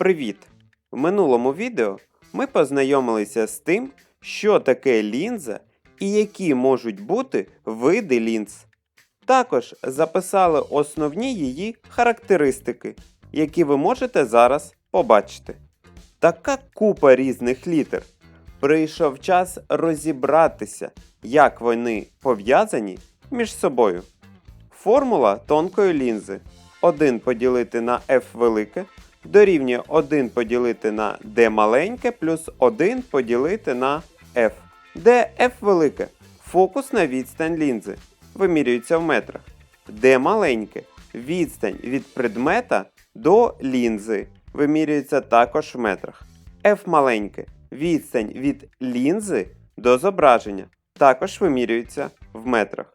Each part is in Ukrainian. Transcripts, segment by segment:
Привіт! В минулому відео ми познайомилися з тим, що таке лінза і які можуть бути види лінз. Також записали основні її характеристики, які ви можете зараз побачити. Така купа різних літер. Прийшов час розібратися, як вони пов'язані між собою. Формула тонкої лінзи 1 поділити на f велике дорівнює 1 поділити на d маленьке плюс 1 поділити на f, де f велике. Фокусна відстань лінзи. Вимірюється в метрах, d маленьке. Відстань від предмета до лінзи. Вимірюється також в метрах, f маленьке. Відстань від лінзи до зображення. Також вимірюється в метрах.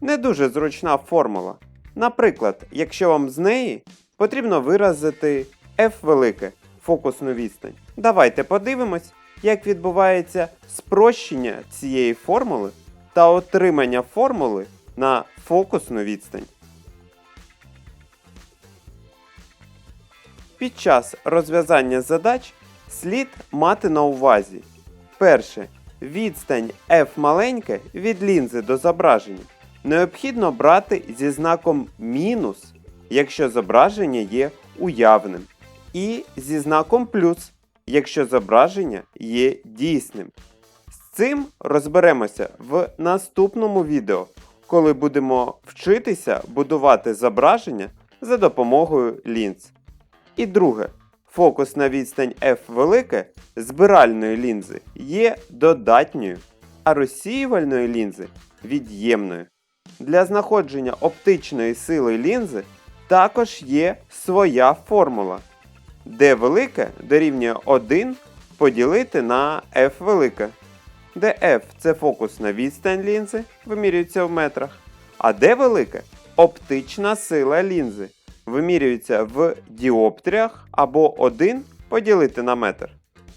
Не дуже зручна формула. Наприклад, якщо вам з неї потрібно виразити f велике фокусну відстань. Давайте подивимось, як відбувається спрощення цієї формули та отримання формули на фокусну відстань. Під час розв'язання задач слід мати на увазі перше. Відстань f маленьке від лінзи до зображення необхідно брати зі знаком мінус, якщо зображення є уявним, і зі знаком плюс, якщо зображення є дійсним. З цим розберемося в наступному відео, коли будемо вчитися будувати зображення за допомогою лінз. І друге, фокусна відстань f велике збиральної лінзи є додатньою, а розсіювальної лінзи від'ємною. Для знаходження оптичної сили лінзи також є своя формула, де велике дорівнює 1 поділити на f велике, де f це фокусна відстань лінзи, вимірюється в метрах, а d велике оптична сила лінзи, вимірюється в діоптріях або 1 поділити на метр.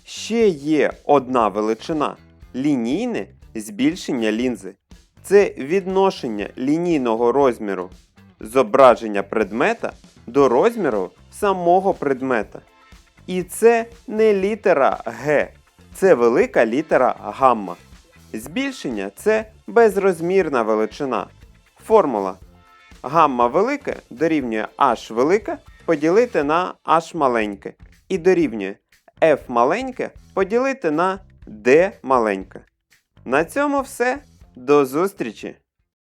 Ще є одна величина лінійне збільшення лінзи це відношення лінійного розміру зображення предмета до розміру самого предмета. І це не літера Г, це велика літера гамма. Збільшення це безрозмірна величина. Формула гамма велике дорівнює h велике поділити на h маленьке. І дорівнює f маленьке поділити на d маленьке. На цьому все. До зустрічі!